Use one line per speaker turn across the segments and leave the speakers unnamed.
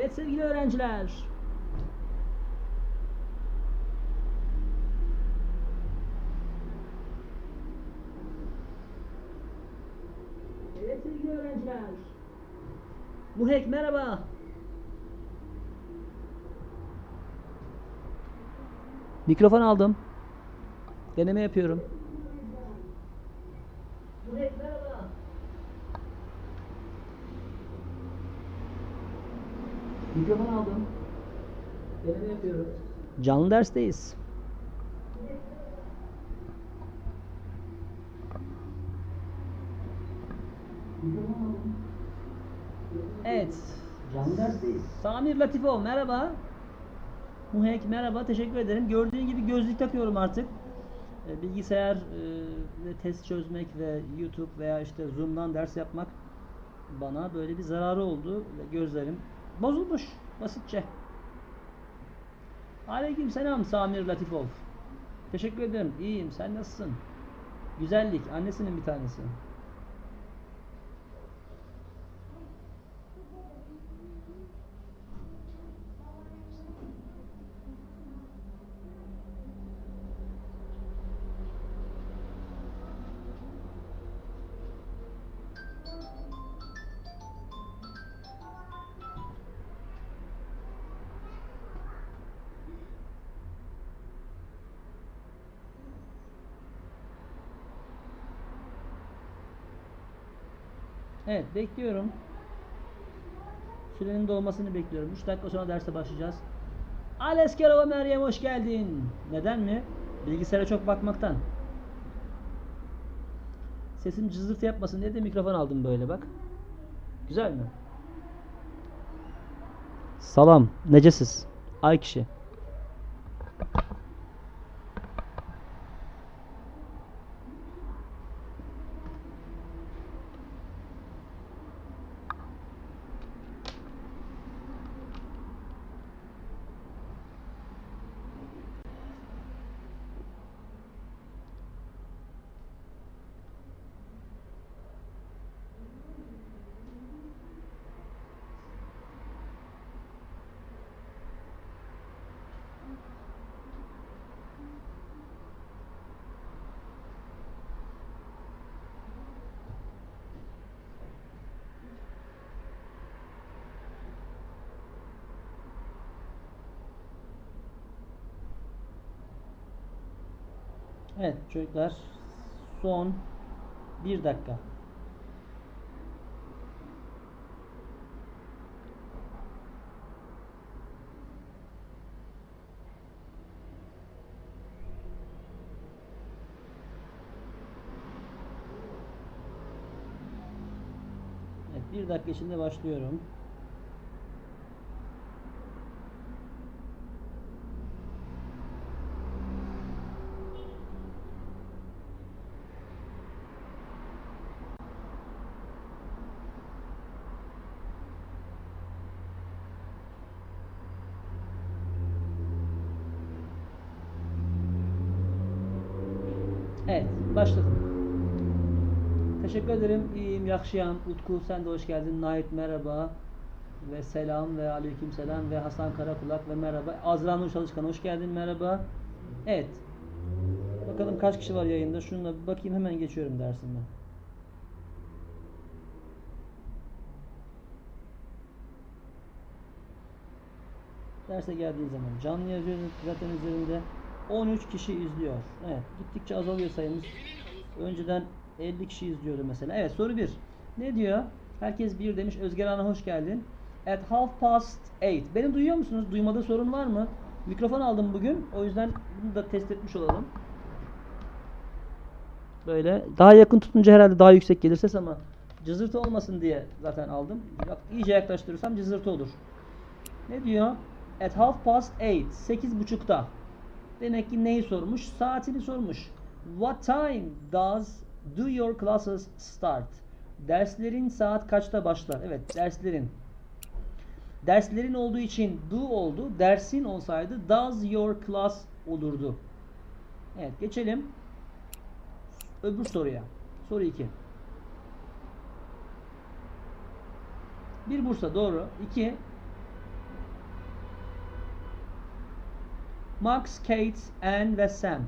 Evet sevgili öğrenciler. Evet sevgili öğrenciler. Muhek merhaba. Mikrofon aldım. Deneme yapıyorum. Muhek merhaba. Mikrofon aldım. Deneme yapıyorum. Canlı dersteyiz. Evet. Canlı dersteyiz. Samir Latifov merhaba. Muhek merhaba teşekkür ederim. Gördüğün gibi gözlük takıyorum artık. E, Bilgisayar e, ve test çözmek ve YouTube veya işte Zoom'dan ders yapmak bana böyle bir zararı oldu gözlerim bozulmuş basitçe. Aleyküm selam Samir Latifov. Teşekkür ederim. İyiyim. Sen nasılsın? Güzellik. Annesinin bir tanesi. Evet bekliyorum. Sürenin dolmasını bekliyorum. 3 dakika sonra derse başlayacağız. Aleskerova Meryem hoş geldin. Neden mi? Bilgisayara çok bakmaktan. Sesim cızırtı yapmasın diye de mikrofon aldım böyle bak. Güzel mi? Salam. Necesiz? Ay kişi. Evet çocuklar son bir dakika. Evet bir dakika içinde başlıyorum. Evet, başladım. Teşekkür ederim. İyiyim, yakşıyan. Utku sen de hoş geldin. Nait merhaba. Ve selam ve aleyküm selam ve Hasan Karakulak ve merhaba. Azra Nur hoş geldin. Merhaba. Evet. Bakalım kaç kişi var yayında. Şununla bir bakayım hemen geçiyorum dersimden. Derse geldiği zaman canlı yazıyoruz zaten üzerinde 13 kişi izliyor. Evet gittikçe azalıyor sayımız. Önceden 50 kişi izliyordu mesela. Evet soru 1. Ne diyor? Herkes bir demiş. Özger Ana hoş geldin. At half past eight. Beni duyuyor musunuz? Duymada sorun var mı? Mikrofon aldım bugün. O yüzden bunu da test etmiş olalım. Böyle. Daha yakın tutunca herhalde daha yüksek gelir ses ama cızırtı olmasın diye zaten aldım. Bak, iyice yaklaştırırsam cızırtı olur. Ne diyor? At half past eight. Sekiz buçukta. Demek ki neyi sormuş? Saatini sormuş. What time does Do your classes start? Derslerin saat kaçta başlar? Evet derslerin. Derslerin olduğu için do oldu. Dersin olsaydı does your class olurdu. Evet geçelim. Öbür soruya. Soru 2. Bir Bursa doğru. 2. Max, Kate, Anne ve Sam.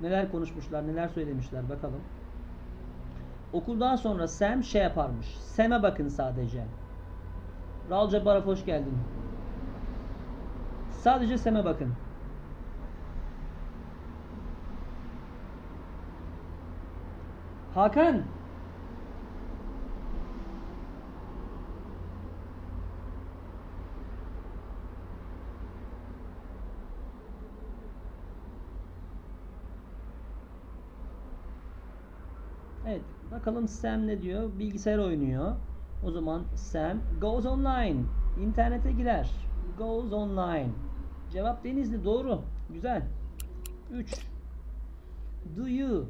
Neler konuşmuşlar, neler söylemişler bakalım. Okuldan sonra Sam şey yaparmış. Sam'e bakın sadece. Raul Cebarov hoş geldin. Sadece Sam'e bakın. Hakan. Evet, bakalım Sam ne diyor? Bilgisayar oynuyor. O zaman Sam goes online. İnternete girer. Goes online. Cevap Denizli doğru. Güzel. 3. Do you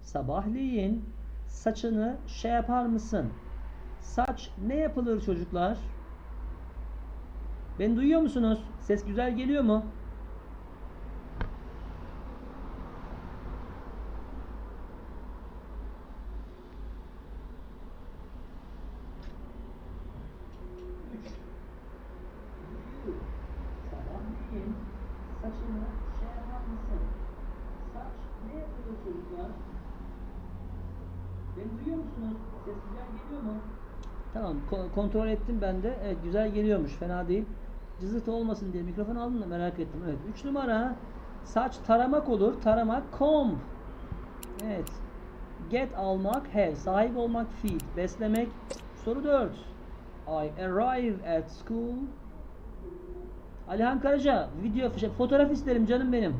sabahleyin saçını şey yapar mısın? Saç ne yapılır çocuklar? Beni duyuyor musunuz? Ses güzel geliyor mu? Sabahleyin saçını şey yapar mısın? Saç ne yapıyor çocuklar? Beni duyuyor musunuz? Ses güzel geliyor mu? Tamam ko- kontrol ettim ben de. Evet güzel geliyormuş fena değil. Cızırtı olmasın diye mikrofon aldım da merak ettim. Evet 3 numara saç taramak olur. Taramak comb. Evet. Get almak have. Sahip olmak feed. Beslemek. Soru 4. I arrive at school. Alihan Karaca video şey, fotoğraf isterim canım benim.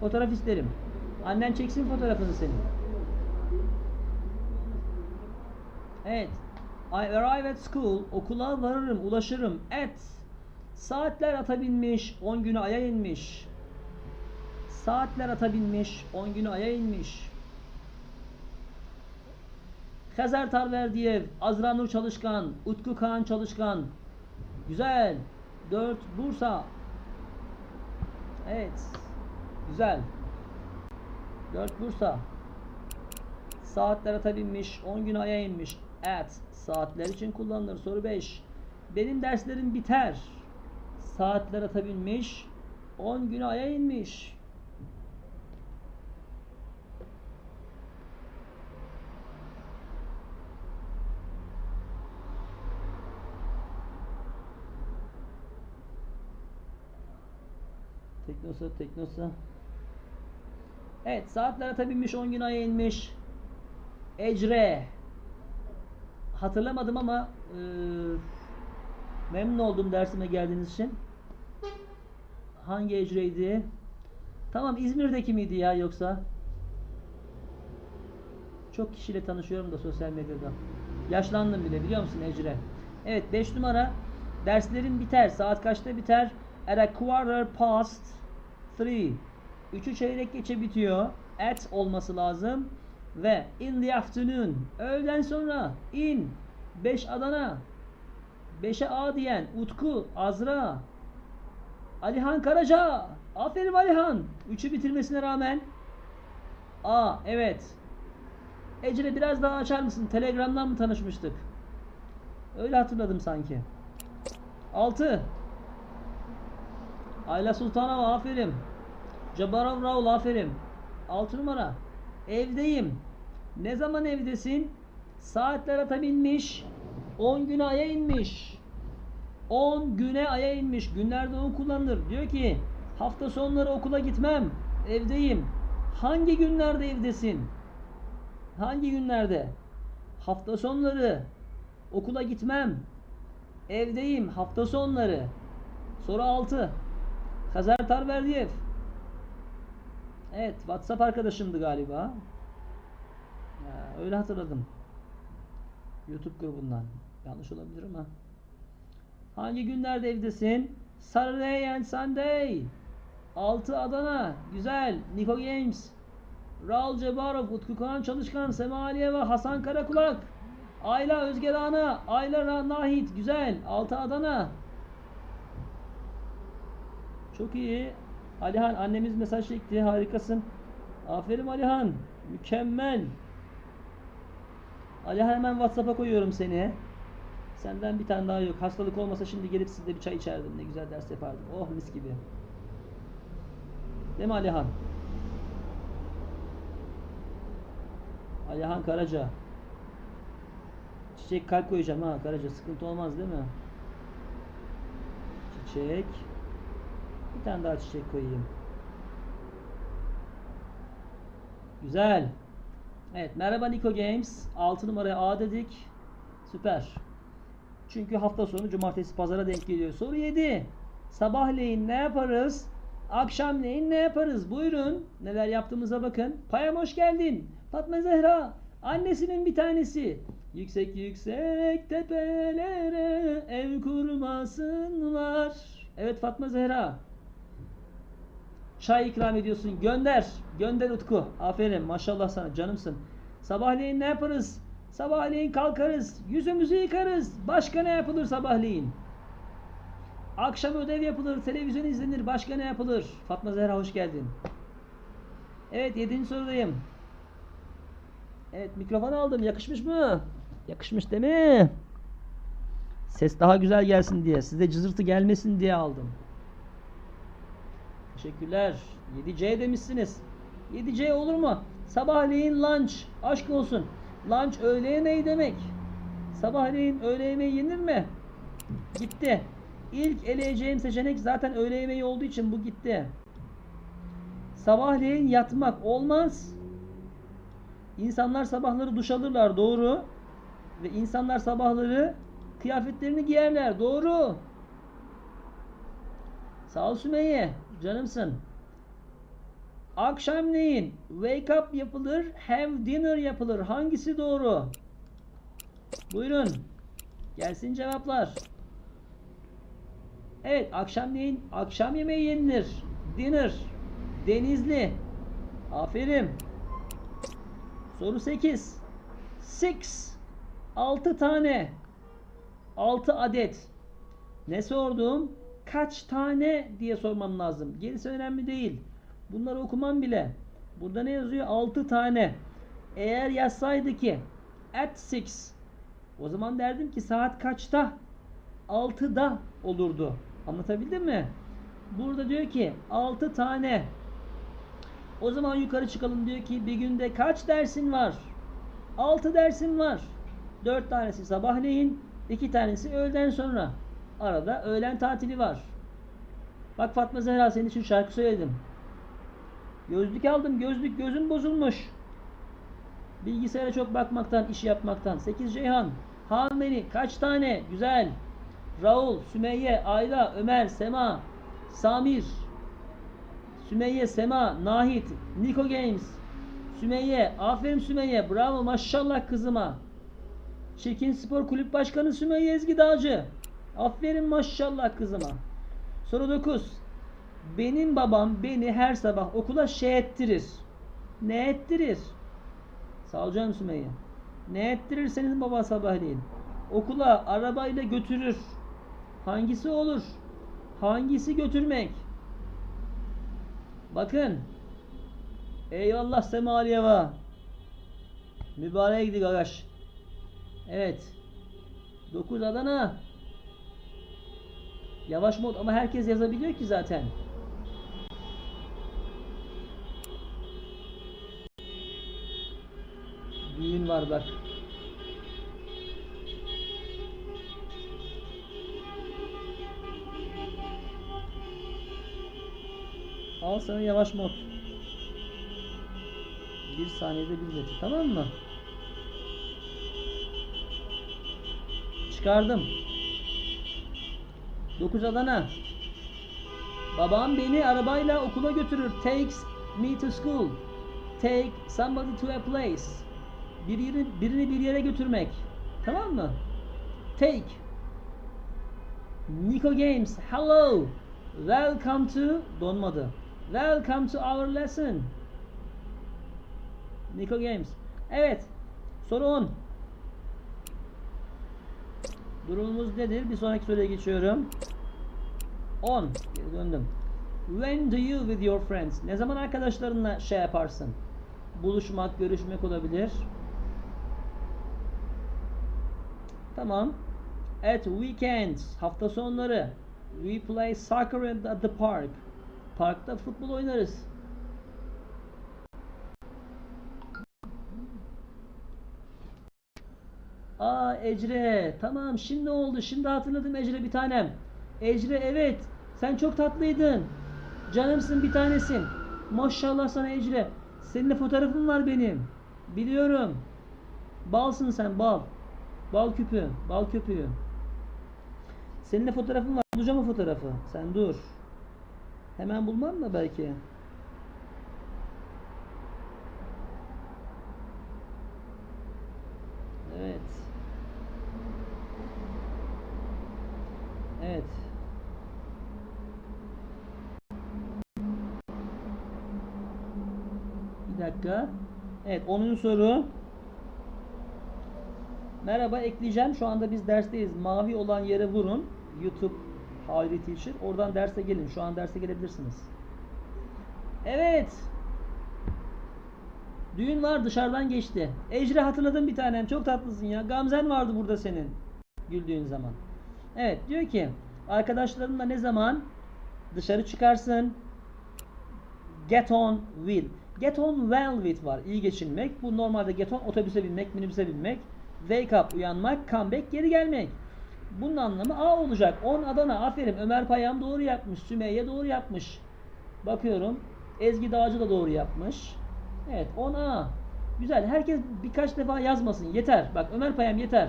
Fotoğraf isterim. Annen çeksin fotoğrafını senin. Evet. I arrive at school. Okula varırım, ulaşırım. At. Saatler ata binmiş, 10 günü aya inmiş. Saatler ata binmiş, 10 günü aya inmiş. Hazar Tarverdiyev, Azra Nur Çalışkan, Utku Kaan Çalışkan. Güzel. 4 Bursa. Evet. Güzel. 4 Bursa. Saatler ata binmiş, 10 gün aya inmiş. At saatler için kullanılır. Soru 5. Benim derslerim biter. Saatler ata binmiş, 10 gün aya inmiş. Teknosa, teknosa. Evet, saatler ata binmiş, 10 gün aya inmiş. Ecre. Hatırlamadım ama e, memnun oldum dersime geldiğiniz için. Hangi Ecre'ydi? Tamam İzmir'deki miydi ya yoksa? Çok kişiyle tanışıyorum da sosyal medyada. Yaşlandım bile biliyor musun Ecre? Evet 5 numara. Derslerin biter. Saat kaçta biter? At a quarter past three. Üçü çeyrek geçe bitiyor. At olması lazım. Ve in the afternoon. Öğleden sonra. In. 5 Adana. 5'e A diyen. Utku. Azra. Alihan Karaca. Aferin Alihan. Üçü bitirmesine rağmen. A. Evet. Ecre biraz daha açar mısın? Telegram'dan mı tanışmıştık? Öyle hatırladım sanki. 6. Ayla Sultanova aferin. Cabarov Raul aferin. 6 numara. Evdeyim. Ne zaman evdesin? Saatler ata binmiş. 10 güne aya inmiş. 10 güne aya inmiş. Günlerde 10 kullanılır. Diyor ki hafta sonları okula gitmem. Evdeyim. Hangi günlerde evdesin? Hangi günlerde? Hafta sonları. Okula gitmem. Evdeyim. Hafta sonları. Soru 6. Hazar Tarverdiyev. Evet, WhatsApp arkadaşımdı galiba. Öyle hatırladım. YouTube grubundan. Yanlış olabilir ama. Hangi günlerde evdesin? Saturday and Sunday. 6 Adana. Güzel. Niko Games. Raul Cebarov, Utku Kağan Çalışkan, Sema Aliyeva, Hasan Karakulak. Ayla Özge Rana, Ayla Nahit. Güzel. 6 Adana. Çok iyi. Alihan annemiz mesaj çekti. Harikasın. Aferin Alihan. Mükemmel. Alihan hemen WhatsApp'a koyuyorum seni. Senden bir tane daha yok. Hastalık olmasa şimdi gelip sizde bir çay içerdim. Ne güzel ders yapardım. Oh mis gibi. Değil mi Alihan? Alihan Karaca. Çiçek kalp koyacağım ha Karaca. Sıkıntı olmaz değil mi? Çiçek. Bir tane daha çiçek koyayım. Güzel. Evet merhaba Nico Games. 6 numaraya A dedik. Süper. Çünkü hafta sonu cumartesi pazara denk geliyor. Soru 7. Sabahleyin ne yaparız? Akşamleyin ne yaparız? Buyurun. Neler yaptığımıza bakın. Payam hoş geldin. Fatma Zehra. Annesinin bir tanesi. Yüksek yüksek tepelere ev kurmasın var. Evet Fatma Zehra. Çay ikram ediyorsun. Gönder. Gönder Utku. Aferin. Maşallah sana. Canımsın. Sabahleyin ne yaparız? Sabahleyin kalkarız. Yüzümüzü yıkarız. Başka ne yapılır sabahleyin? Akşam ödev yapılır. Televizyon izlenir. Başka ne yapılır? Fatma Zehra hoş geldin. Evet 7. sorudayım. Evet mikrofon aldım. Yakışmış mı? Yakışmış değil mi? Ses daha güzel gelsin diye. Size cızırtı gelmesin diye aldım. Teşekkürler. 7C demişsiniz. 7C olur mu? Sabahleyin lunch. Aşk olsun. Lunch öğle yemeği demek. Sabahleyin öğle yemeği yenir mi? Gitti. İlk eleyeceğim seçenek zaten öğle yemeği olduğu için bu gitti. Sabahleyin yatmak olmaz. İnsanlar sabahları duş alırlar doğru. Ve insanlar sabahları kıyafetlerini giyerler doğru. Sağ ol Sümeyye. Canımsın. Akşamleyin wake up yapılır, have dinner yapılır. Hangisi doğru? Buyurun. Gelsin cevaplar. Evet, akşamleyin akşam yemeği yenilir. Dinner. Denizli. Aferin. Soru 8. 6. 6 tane. 6 adet. Ne sordum? Kaç tane diye sormam lazım. Gerisi önemli değil. Bunları okumam bile. Burada ne yazıyor? 6 tane. Eğer yazsaydı ki at 6 o zaman derdim ki saat kaçta? 6'da olurdu. Anlatabildim mi? Burada diyor ki 6 tane. O zaman yukarı çıkalım diyor ki bir günde kaç dersin var? 6 dersin var. 4 tanesi sabahleyin, 2 tanesi öğleden sonra. Arada öğlen tatili var. Bak Fatma Zehra senin için şarkı söyledim. Gözlük aldım. Gözlük gözüm bozulmuş. Bilgisayara çok bakmaktan, iş yapmaktan. 8 Ceyhan. Hanmeni kaç tane? Güzel. Raul, Sümeyye, Ayla, Ömer, Sema, Samir, Sümeyye, Sema, Nahit, Niko Games, Sümeyye, aferin Sümeyye, bravo maşallah kızıma. Çirkin Spor Kulüp Başkanı Sümeyye Ezgi Dağcı. Aferin maşallah kızıma. Soru 9. Benim babam beni her sabah okula şey ettirir. Ne ettirir? Sağ ol Sümeyye. Ne ettirir senin baba sabahleyin? Okula arabayla götürür. Hangisi olur? Hangisi götürmek? Bakın. Eyvallah Sema Aliyeva. Mübarek gidi gagaş. Evet. 9 Adana. Yavaş mod ama herkes yazabiliyor ki zaten. Düğün var bak. Al sana yavaş mod. Bir saniyede bir metre tamam mı? Çıkardım. 9 Adana. Babam beni arabayla okula götürür. Takes me to school. Take somebody to a place. Bir yeri, birini bir yere götürmek. Tamam mı? Take. Nico Games. Hello. Welcome to donmadı. Welcome to our lesson. Nico Games. Evet. Soru 10. Durumumuz nedir? Bir sonraki soruya geçiyorum. 10. Geri döndüm. When do you with your friends? Ne zaman arkadaşlarınla şey yaparsın? Buluşmak, görüşmek olabilir. Tamam. At weekends, hafta sonları. We play soccer at the park. Parkta futbol oynarız. Aa Ecre. Tamam şimdi oldu. Şimdi hatırladım Ecre bir tanem. Ecre evet. Sen çok tatlıydın. Canımsın bir tanesin. Maşallah sana Ecre. Seninle fotoğrafım var benim. Biliyorum. Balsın sen bal. Bal küpü. Bal köpüğü. Seninle fotoğrafım var. Bulacağım o fotoğrafı. Sen dur. Hemen bulmam da belki. Evet. Evet. Bir dakika. Evet 10. soru. Merhaba ekleyeceğim. Şu anda biz dersteyiz. Mavi olan yere vurun. YouTube Hayri Teacher. Oradan derse gelin. Şu an derse gelebilirsiniz. Evet. Düğün var dışarıdan geçti. Ecre hatırladım bir tanem. Çok tatlısın ya. Gamzen vardı burada senin. Güldüğün zaman. Evet diyor ki arkadaşlarınla ne zaman dışarı çıkarsın? Get on with. Get on well with var. İyi geçinmek. Bu normalde get on otobüse binmek, minibüse binmek. Wake up uyanmak, come back geri gelmek. Bunun anlamı A olacak. 10 Adana. Aferin. Ömer Payam doğru yapmış. Sümeyye doğru yapmış. Bakıyorum. Ezgi Dağcı da doğru yapmış. Evet 10A. Güzel. Herkes birkaç defa yazmasın. Yeter. Bak Ömer Payam yeter.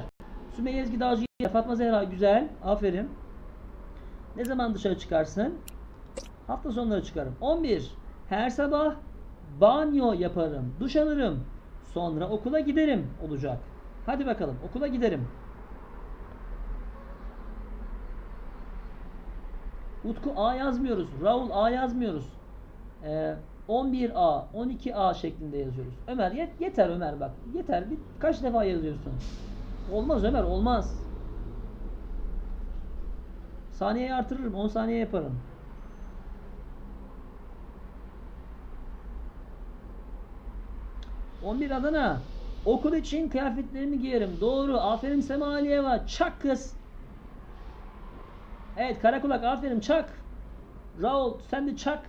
Sümeyye Ezgi Dağcı Fatma Zehra güzel. Aferin. Ne zaman dışarı çıkarsın? Hafta sonları çıkarım. 11. Her sabah banyo yaparım. Duş alırım. Sonra okula giderim olacak. Hadi bakalım okula giderim. Utku A yazmıyoruz. Raul A yazmıyoruz. Ee, 11A, 12A şeklinde yazıyoruz. Ömer yet, yeter Ömer bak. Yeter. Bir, kaç defa yazıyorsun? Olmaz Ömer olmaz. Saniyeyi artırırım. 10 saniye yaparım. ...11 Adana... ...okul için kıyafetlerimi giyerim. Doğru. Aferin Sema Aliyeva. Çak kız. Evet Karakulak aferin çak. Raul sen de çak.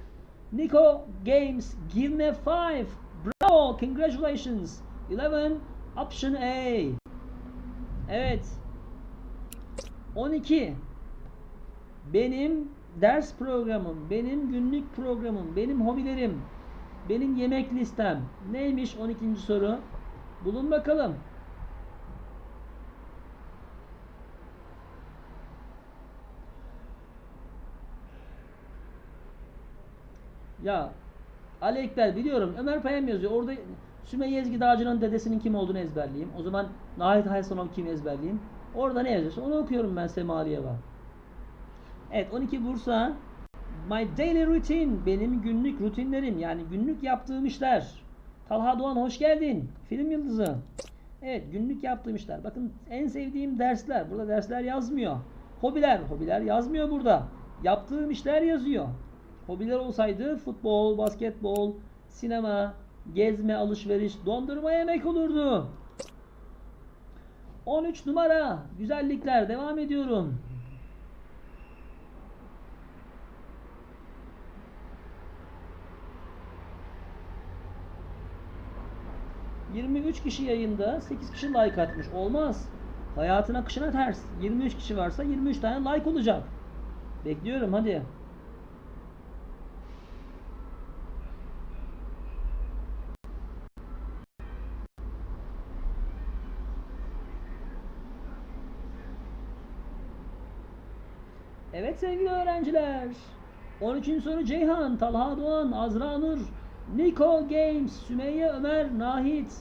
Nico Games give me 5. Bravo. Congratulations. 11 option A. Evet. 12. Benim ders programım, benim günlük programım, benim hobilerim, benim yemek listem. Neymiş 12. soru? Bulun bakalım. Ya Ali Ekber biliyorum. Ömer Payam yazıyor. Orada Sümeyye Ezgi Dağcı'nın dedesinin kim olduğunu ezberleyeyim. O zaman Nahit Haysanov kim ezberleyeyim. Orada ne yazıyorsa onu okuyorum ben Semariyeva. Evet 12 Bursa. My daily routine. Benim günlük rutinlerim. Yani günlük yaptığım işler. Talha Doğan hoş geldin. Film yıldızı. Evet günlük yaptığım işler. Bakın en sevdiğim dersler. Burada dersler yazmıyor. Hobiler. Hobiler yazmıyor burada. Yaptığım işler yazıyor. Hobiler olsaydı futbol, basketbol, sinema, gezme, alışveriş, dondurma yemek olurdu. 13 numara. Güzellikler. Devam ediyorum. ...23 kişi yayında... ...8 kişi like atmış. Olmaz. Hayatın akışına ters. 23 kişi varsa 23 tane like olacak. Bekliyorum hadi. Evet sevgili öğrenciler. 13. soru Ceyhan, Talha Doğan, Azra Nur, Niko Games, Sümeyye Ömer, Nahit,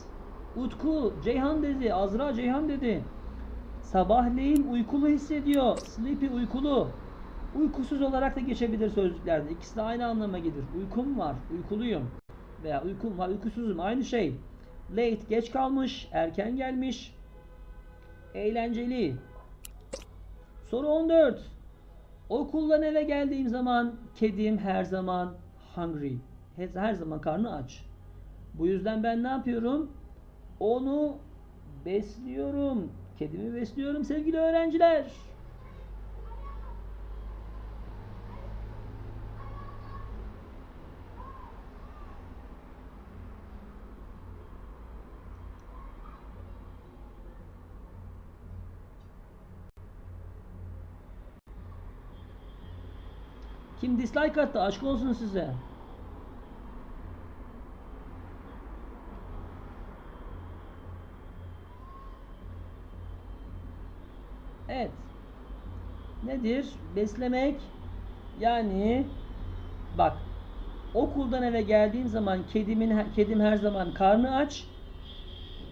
Utku, Ceyhan dedi, Azra Ceyhan dedi. Sabahleyin uykulu hissediyor. Sleepy uykulu. Uykusuz olarak da geçebilir sözlüklerde. İkisi de aynı anlama gelir. Uykum var, uykuluyum. Veya uykum var, uykusuzum. Aynı şey. Late, geç kalmış, erken gelmiş. Eğlenceli. Soru 14. Okuldan eve geldiğim zaman kedim her zaman hungry her zaman karnı aç. Bu yüzden ben ne yapıyorum? Onu besliyorum. Kedimi besliyorum sevgili öğrenciler. Kim dislike attı? Aşk olsun size. Nedir? Beslemek yani bak okuldan eve geldiğim zaman kedimin kedim her zaman karnı aç.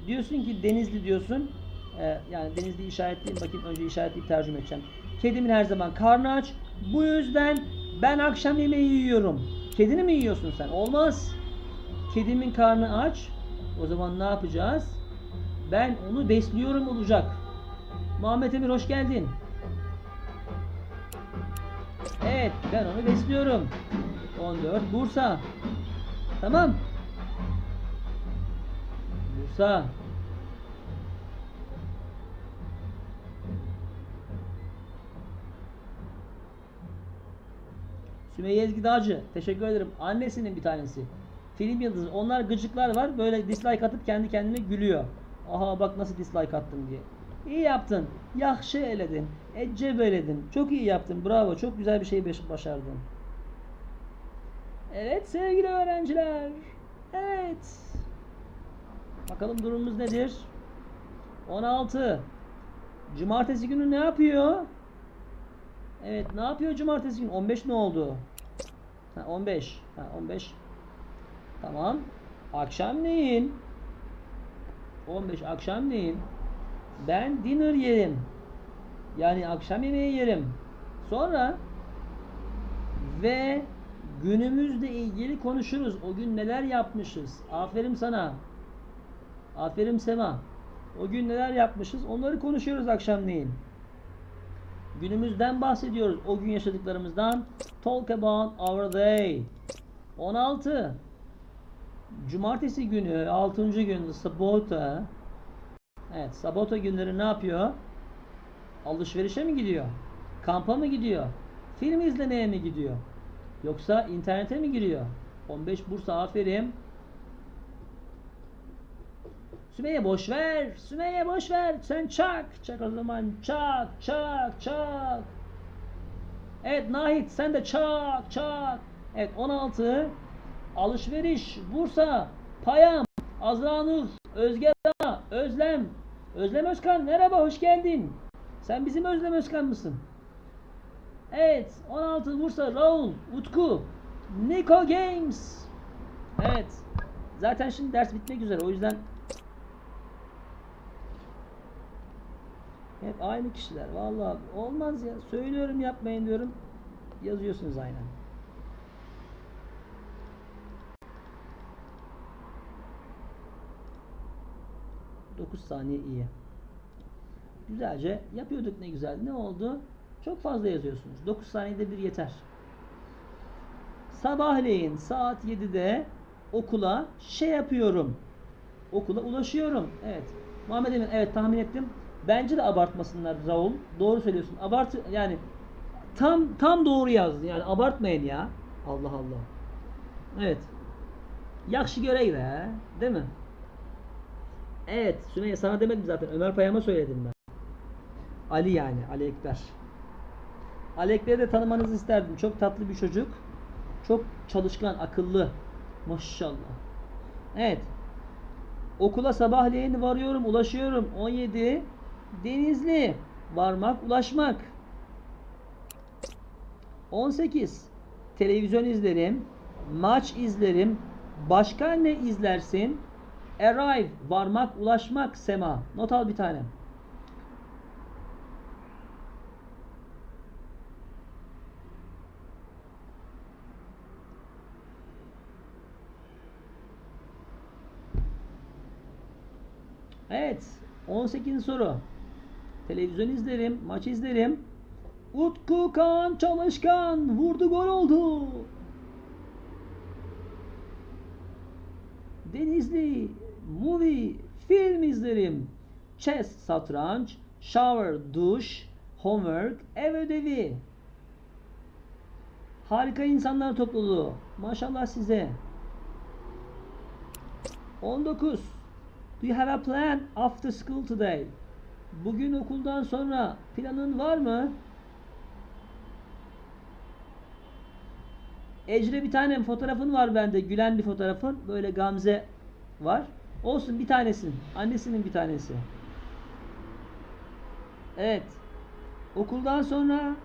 Diyorsun ki Denizli diyorsun. Ee, yani Denizli işaretleyeyim bakayım önce işaretleyip tercüme edeceğim. Kedimin her zaman karnı aç. Bu yüzden ben akşam yemeği yiyorum. Kedini mi yiyorsun sen? Olmaz. Kedimin karnı aç. O zaman ne yapacağız? Ben onu besliyorum olacak. Muhammed Emir hoş geldin. Evet ben onu besliyorum. 14 Bursa. Tamam. Bursa. Sümeyye Ezgi Dağcı. Teşekkür ederim. Annesinin bir tanesi. Film yıldızı. Onlar gıcıklar var. Böyle dislike atıp kendi kendine gülüyor. Aha bak nasıl dislike attım diye. İyi yaptın. Yaxşı eledin. Ecce beledin. Çok iyi yaptın. Bravo. Çok güzel bir şey baş- başardın. Evet sevgili öğrenciler. Evet. Bakalım durumumuz nedir? 16. Cumartesi günü ne yapıyor? Evet ne yapıyor cumartesi günü? 15 ne oldu? Ha, 15. Ha, 15. Tamam. Akşamleyin. 15 akşamleyin. Ben dinner yerim. Yani akşam yemeği yerim. Sonra ve günümüzle ilgili konuşuruz. O gün neler yapmışız. Aferin sana. Aferin Sema. O gün neler yapmışız. Onları konuşuyoruz akşamleyin. Günümüzden bahsediyoruz. O gün yaşadıklarımızdan. Talk about our day. 16. Cumartesi günü 6. gün Sabota. Evet, Sabota günleri ne yapıyor? Alışverişe mi gidiyor? Kampa mı gidiyor? Film izlemeye mi gidiyor? Yoksa internete mi giriyor? 15 Bursa aferin. Sümeyye boş ver. Sümeyye boş ver. Sen çak. Çak o zaman. Çak, çak, çak. Evet Nahit sen de çak, çak. Evet 16. Alışveriş. Bursa. Payam. Azra Nur. Özge Dağ, Özlem. Özlem Özkan merhaba hoş geldin. Sen bizim Özlem Özkan mısın? Evet 16 Bursa Raul Utku Nico Games Evet Zaten şimdi ders bitmek üzere o yüzden Hep aynı kişiler vallahi olmaz ya söylüyorum yapmayın diyorum yazıyorsunuz aynen. Dokuz saniye iyi. Güzelce yapıyorduk ne güzel. Ne oldu? Çok fazla yazıyorsunuz. 9 saniyede bir yeter. Sabahleyin saat 7'de okula şey yapıyorum. Okula ulaşıyorum. Evet. Muhammed Emin evet tahmin ettim. Bence de abartmasınlar Raul. Doğru söylüyorsun. Abart yani tam tam doğru yazdı. Yani abartmayın ya. Allah Allah. Evet. Yakşı göre gire. Değil mi? Evet. Sümeyye sana demedim zaten. Ömer Payam'a söyledim ben. Ali yani. Ali Ekber. Ali Ekber'i de tanımanızı isterdim. Çok tatlı bir çocuk. Çok çalışkan, akıllı. Maşallah. Evet. Okula sabahleyin varıyorum, ulaşıyorum. 17. Denizli. Varmak, ulaşmak. 18. Televizyon izlerim. Maç izlerim. Başka ne izlersin? Arrive. Varmak, ulaşmak. Sema. Not al bir tane. Evet. 18. soru. Televizyon izlerim, maç izlerim. Utku Kaan Çalışkan vurdu gol oldu. Denizli movie film izlerim. Chess satranç, shower duş, homework ev ödevi. Harika insanlar topluluğu. Maşallah size. 19. Do you have a plan after school today? Bugün okuldan sonra planın var mı? Ecre bir tane fotoğrafın var bende. Gülen bir fotoğrafın. Böyle Gamze var. Olsun bir tanesin. Annesinin bir tanesi. Evet. Okuldan sonra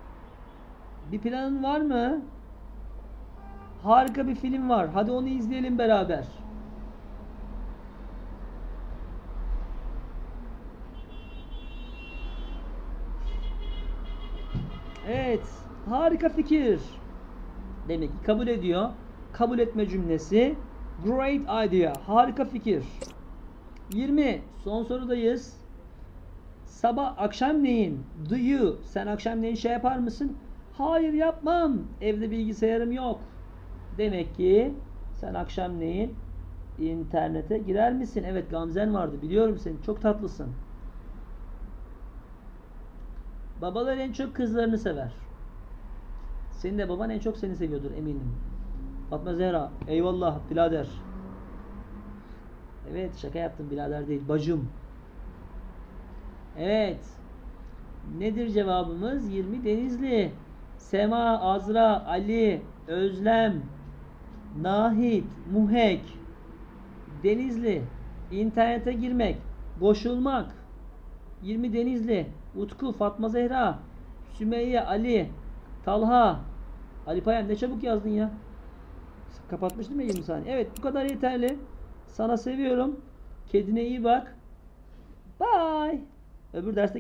bir planın var mı? Harika bir film var. Hadi onu izleyelim beraber. Evet. Harika fikir. Demek ki kabul ediyor. Kabul etme cümlesi. Great idea. Harika fikir. 20. Son sorudayız. Sabah akşamleyin do you sen akşamleyin şey yapar mısın? Hayır yapmam. Evde bilgisayarım yok. Demek ki sen akşamleyin internete girer misin? Evet Gamzen vardı. Biliyorum seni. Çok tatlısın. Babalar en çok kızlarını sever. Senin de baban en çok seni seviyordur eminim. Fatma Zehra. Eyvallah birader. Evet şaka yaptım birader değil. Bacım. Evet. Nedir cevabımız? 20 Denizli. Sema, Azra, Ali, Özlem, Nahit, Muhek, Denizli, internete girmek, boşulmak, 20 Denizli, Utku, Fatma Zehra, Sümeyye, Ali, Talha, Ali Payam ne çabuk yazdın ya. Kapatmıştım ya 20 saniye. Evet bu kadar yeterli. Sana seviyorum. Kedine iyi bak. Bye. Öbür derste.